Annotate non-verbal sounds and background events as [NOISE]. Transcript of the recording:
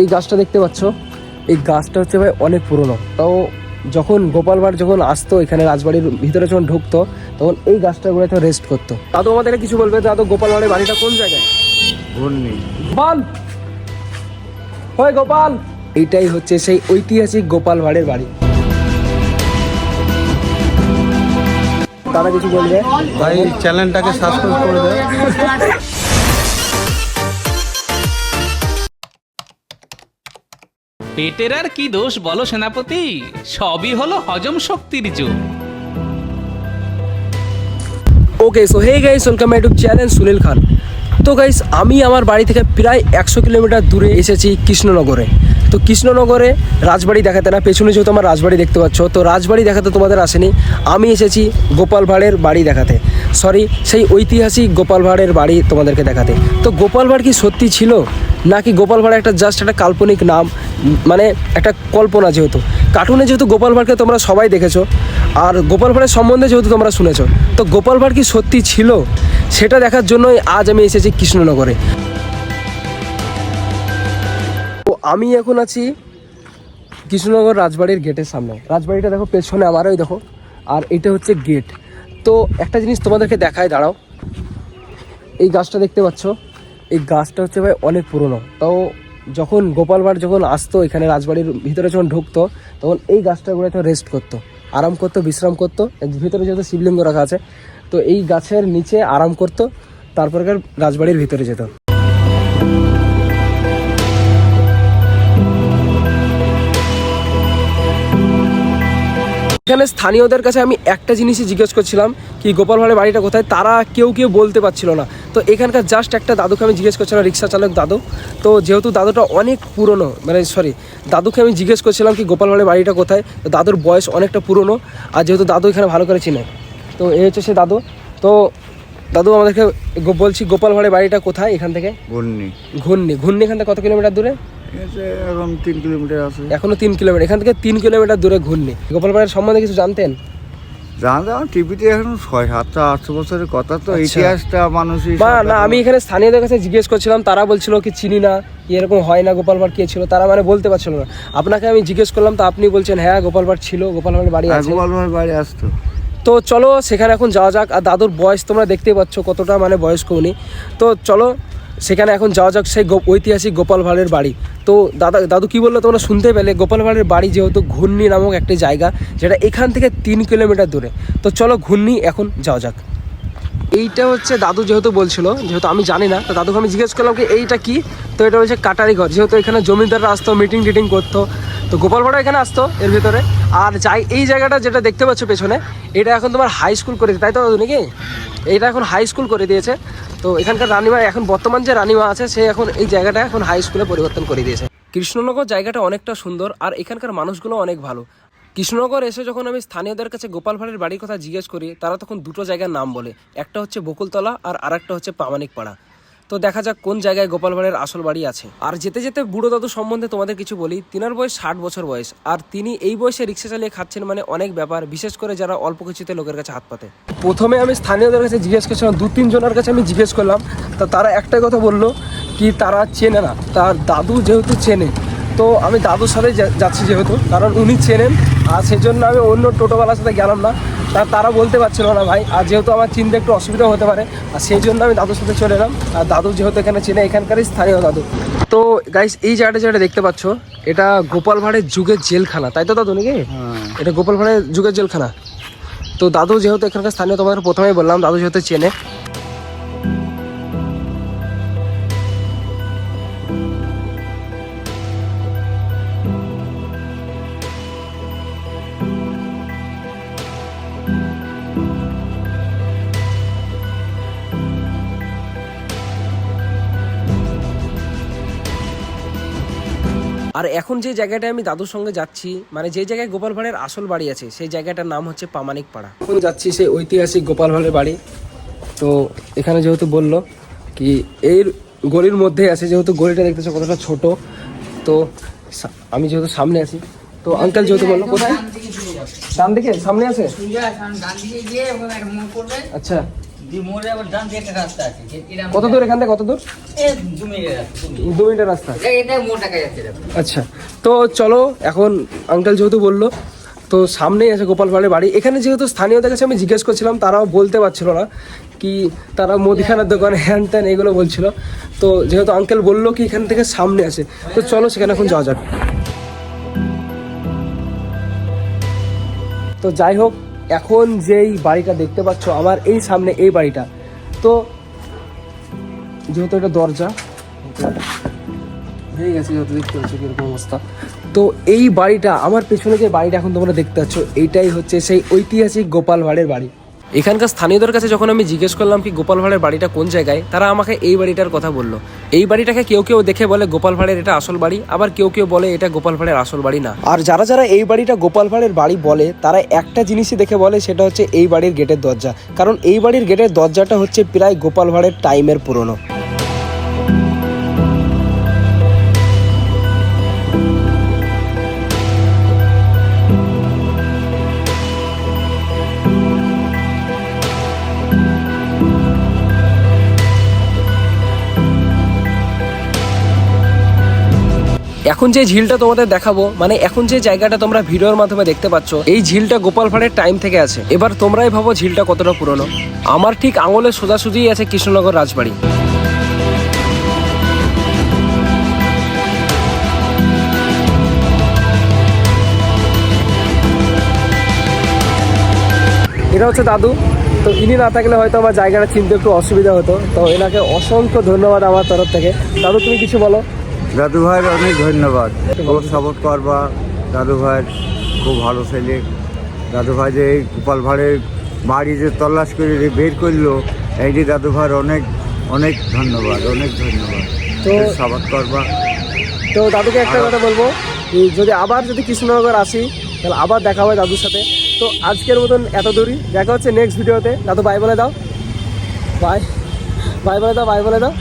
এই গাছটা দেখতে পাচ্ছ? এই গাছটা হচ্ছে ভাই অনেক পুরনো। তাও যখন গোপাল ভাঁড় যখন আসতো এখানে রাজবাড়ির ভিতরে যখন ঢুকতো তখন এই গাছটার গোড়ায় রেস্ট করতো। দাদু আমাদের কিছু বলবে? দাদু গোপাল ভাঁড়ের বাড়িটা কোন জায়গায়? গোপাল! ওই গোপাল! এইটাই হচ্ছে সেই ঐতিহাসিক গোপাল ভাঁড়ের বাড়ি। তারা কিছু বলবে? ভাই চ্যানেলটাকে সাবস্ক্রাইব করে দেয় [LAUGHS] পেটের আর কি দোষ বলো সেনাপতি? সবই হলো হজম শক্তির জোর okay so hey guys welcome YouTube channel Sunil Khan তো গাইস আমি আমার বাড়ি থেকে প্রায় একশো কিলোমিটার দূরে এসেছি কৃষ্ণনগরে। তো কৃষ্ণনগরে রাজবাড়ি দেখাতে না, পেছনে যেহেতু আমার রাজবাড়ি দেখতে পাচ্ছ, তো রাজবাড়ি দেখাতে তোমাদের আসেনি। আমি এসেছি গোপাল ভাঁড়ের বাড়ি দেখাতে। সরি সেই ঐতিহাসিক গোপাল ভাঁড়ের বাড়ি তোমাদেরকে দেখাতে। তো গোপাল ভাঁড় কি সত্যি ছিল? নাকি গোপাল ভাঁড় একটা জাস্ট একটা কাল্পনিক নাম মানে একটা কল্পনা যেহেতু। কার্টুনে যেহেতু গোপাল ভাঁড়কে তোমরা সবাই দেখেছ, আর গোপাল ভাঁড়ের সম্বন্ধে যেহেতু তোমরা শুনেছো, তো গোপাল ভাঁড় কি সত্যি ছিল? সেটা দেখার জন্যই আজ আমি এসেছি কৃষ্ণনগরে। তো আমি এখন আছি কৃষ্ণনগর রাজবাড়ির গেটের সামনে। রাজবাড়িটা দেখো, পেছনে আমারই দেখো, আর এটা হচ্ছে গেট তো একটা জিনিস তোমাদেরকে দেখায় দাঁড়াও। এই গাছটা দেখতে পাচ্ছ? এই গাছটা হচ্ছে ভাই অনেক পুরনো। তাও যখন গোপাল ভাঁড় যখন আসতো, এখানে রাজবাড়ির ভিতরে যখন ঢুকতো, তখন এই গাছটা করে একটা রেস্ট করতো। আরাম করতো, বিশ্রাম করতো। ভিতরে যেহেতু শিবলিঙ্গ রাখা আছে, তো এই গাছের নিচে আরাম করতো তারপরে রাজবাড়ির ভিতরে যেত। এখানে স্থানীয়দের কাছে আমি একটা জিনিসই জিজ্ঞেস করছিলাম কি গোপাল ভাঁড়ের বাড়িটা কোথায়? তারা কেউ কেউ বলতে পারছিল না। তো এখানকার জাস্ট একটা দাদুকে আমি জিজ্ঞেস করছিলাম রিক্সা চালক দাদু। তো যেহেতু দাদুটা অনেক পুরনো মানে সরি দাদুকে আমি জিজ্ঞেস করছিলাম কি গোপাল ভাঁড়ের বাড়িটা কোথায়? তো দাদুর বয়স অনেকটা পুরনো আর যেহেতু দাদু এখানে ভালো করে চিনে। তো এই হচ্ছে সে দাদু। তো দাদু আমাদেরকে বলছি গোপাল ভাঁড়ের বাড়িটা কোথায় এখান থেকে? ঘূর্ণি। ঘূর্ণি। ঘূর্ণি এখান থেকে কত কিলোমিটার দূরে? এখন তিন কিলোমিটার আছে। এখনও তিন কিলোমিটার এখান থেকে তিন কিলোমিটার দূরে ঘূর্ণি। গোপাল ভাঁড়ের সম্বন্ধে কিছু জানতেন? জানা যাও টিভিতে এখন ছয় সাতশো আটশো বছরের কথা তো আচ্ছা। ইতিহাসটা মানুষই না না আমি এখানে স্থানীয়দের কাছে জিজ্ঞেস করছিলাম তারা বলছিল কি চিনি না কি এরকম হয় না গোপাল ভাঁড় কে ছিল তারা মানে বলতে পারছিল না। আপনাকে আমি জিজ্ঞেস করলাম তো আপনি বলছেন হ্যাঁ গোপাল ছিল গোপাল ভাঁড়ের বাড়ি আর আছে। গোপাল ভাঁড় বাড়ি আসতো। তো চলো সেখানে এখন যাওয়া যাক আর দাদুর বয়স তোমরা দেখতেই পাচ্ছ কতটা মানে বয়স্ক উনি। তো চলো সেখানে এখন যাওয়া যাক সেই ঐতিহাসিক গোপাল ভাঁড়ের বাড়ি। তো দাদা, দাদু কী বলল তোমরা শুনতে পেলে? গোপাল ভাঁড়ের বাড়ি যেহেতু ঘূর্ণি নামক একটি জায়গা, যেটা এখান থেকে তিন কিলোমিটার দূরে। তো চলো ঘূর্ণি এখন যাওয়া যাক। এইটা হচ্ছে দাদু যেহেতু বলছিল, যেহেতু আমি জানি না, তো দাদুকে আমি জিজ্ঞেস করলাম কি, এইটা কি? তো এটা হচ্ছে কাটারি ঘর যেহেতু এখানে জমিদাররা আসতো মিটিং টিটিং করতো। তো গোপালপাড়া এখানে আসতো এর ভিতরে। আর যাই, এই জায়গাটা যেটা দেখতে পাচ্ছ পেছনে, এটা এখন তোমার হাই স্কুল করে তাই তো নাকি? এটা এখন হাই স্কুল করে দিয়েছে। তো এখানকার রানিমা, এখন বর্তমান যে রানিমা আছে, সে এখন এই জায়গাটা এখন হাই স্কুলে পরিবর্তন করে দিয়েছে। কৃষ্ণনগর জায়গাটা অনেকটা সুন্দর, আর এখানকার মানুষগুলো অনেক ভালো। কৃষ্ণনগর এসে যখন আমি স্থানীয়দের কাছে গোপাল ভাঁড়ের বাড়ির কথা জিজ্ঞেস করি, তারা তখন দুটো জায়গার নাম বলে। একটা হচ্ছে বকুলতলা, আর আরেকটা হচ্ছে পামানিক পাড়া তো দেখা যাক কোন জায়গায় গোপাল ভাঁড়ের আসল বাড়ি আছে। আর যেতে যেতে বুড়ো দাদু সম্বন্ধে তোমাদের কিছু বলি, তিনার বয়স ষাট বছর বয়স, আর তিনি এই বয়সে রিক্সা চালিয়ে খাচ্ছেন মানে অনেক ব্যাপার, বিশেষ করে যারা অল্প কিছুতে লোকের কাছে হাত পাতে। প্রথমে আমি স্থানীয়দের কাছে জিজ্ঞেস করছিলাম, দু তিনজনের কাছে আমি জিজ্ঞেস করলাম, তা তারা একটাই কথা বলল কি তারা চেনে না, তার দাদু যেহেতু চেনে, তো আমি দাদুর সাথে যাচ্ছি যেহেতু, কারণ উনি চেনেন, আর সেই জন্য আমি অন্য টোটোওয়ালার সাথে গেলাম না তা তারা বলতে পারছিল না ভাই। আর যেহেতু আমার চিনতে একটু অসুবিধা হতে পারে আর সেই জন্য আমি দাদুর সাথে চলে এলাম। আর দাদু যেহেতু এখানে চেনে এখানকারই স্থানীয় দাদু। তো গাইস এই জায়গাটা যেটা দেখতে পাচ্ছ এটা গোপাল ভাঁড়ের যুগের জেলখানা। তাই তো দাদু নাকি? হ্যাঁ। এটা গোপাল ভাঁড়ের যুগের জেলখানা। তো দাদু যেহেতু এখানকার স্থানীয় তোমাদের প্রথমেই বললাম দাদু যেহেতু চেনে আর এখন যে জায়গাটায় আমি দাদুর সঙ্গে যাচ্ছি মানে যে জায়গায় গোপাল ভাঁড়ের আসল বাড়ি আছে সেই জায়গাটার নাম হচ্ছে পামানিক পাড়া এখন যাচ্ছি সেই ঐতিহাসিক গোপাল ভাঁড়ের বাড়ি। তো এখানে যেহেতু বলল কি এর গলির মধ্যে আছে যেহেতু গলিটা দেখতেছো কতটা ছোট তো আমি যেহেতু সামনে আছি তো আঙ্কেল যেহেতু বলল কোথায়? ডান দিকে সামনে আছে? আচ্ছা। কত দূর এখান থেকে কত দূর? দু মিনিটের রাস্তা। আচ্ছা তো চলো এখন আঙ্কেল যেহেতু বলল তো সামনেই আছে গোপাল ভাঁড়ের বাড়ি। এখানে যেহেতু স্থানীয়দের কাছে আমি জিজ্ঞেস করছিলাম তারাও বলতে পারছিল না কি তারা মুদিখানার দোকানে হ্যান ত্যান এগুলো বলছিল। তো যেহেতু আঙ্কেল বলল কি এখান থেকে সামনে আছে তো চলো সেখানে এখন যাওয়া যাক। তো যাই হোক এখন যেই বাড়িটা দেখতে পাচ্ছ, আমার এই সামনে এই বাড়িটা। তো যেহেতু এটা দরজা হয়ে গেছে যত দেখতে পাচ্ছ কীরকম অবস্থা। তো এই বাড়িটা, আমার পেছনে যে বাড়িটা এখন তোমরা দেখতে পাচ্ছ, এইটাই হচ্ছে সেই ঐতিহাসিক গোপাল ভাঁড়ের বাড়ি। এখানকার স্থানীয়দের কাছে যখন আমি জিজ্ঞেস করলাম কি, গোপাল ভাঁড়ের বাড়িটা কোন জায়গায়, তারা আমাকে এই বাড়িটার কথা বলল। এই বাড়িটাকে কেউ কেউ দেখে বলে গোপাল ভাঁড়ের এটা আসল বাড়ি, আবার কেউ কেউ বলে এটা গোপাল ভাঁড়ের আসল বাড়ি না। আর যারা যারা এই বাড়িটা গোপাল ভাঁড়ের বাড়ি বলে, তারা একটা জিনিসই দেখে বলে, সেটা হচ্ছে এই বাড়ির গেটের দরজা। কারণ এই বাড়ির গেটের দরজাটা হচ্ছে প্রায় গোপাল ভাঁড়ের টাইমের পুরনো। এখন যে ঝিলটা তোমাদের দেখাবো মানে এখন যে জায়গাটা তোমরা ভিডিওর মাধ্যমে দেখতে পাচ্ছ, এই ঝিলটা গোপাল ভাঁড়ের টাইম থেকে আছে। এবার তোমরাই ভাবো ঝিলটা কতটা পুরনো। আমার ঠিক আঙুলের সোজাসুজিই আছে কৃষ্ণনগর রাজবাড়ি। এটা হচ্ছে দাদু। তো ইনি না থাকলে হয়তো আমার জায়গাটা চিনতে একটু অসুবিধা হতো। তো এনাকে অসংখ্য ধন্যবাদ আমার তরফ থেকে। দাদু, তুমি কিছু বলো। দাদু ভাইয়ের অনেক ধন্যবাদ। খুব সাপোর্ট করবা। দাদু ভাইয়ের খুব ভালো ছেলে। দাদু ভাই যে এই গোপাল ভাঁড়ের বাড়ি যে তল্লাশ করে যে বের করল এইটি দাদু ভাইয়ের অনেক অনেক ধন্যবাদ অনেক ধন্যবাদ। তো- সাপোর্ট করবা। তো দাদুকে একটা কথা বলব যদি আবার যদি কৃষ্ণনগর আসি তাহলে আবার দেখা হবে দাদুর সাথে। তো আজকের মতন এত দূরই। দেখা হচ্ছে নেক্সট ভিডিওতে দাদু বাই বলে দাও। বাই বাই বলে দাও বাই বলে দাও।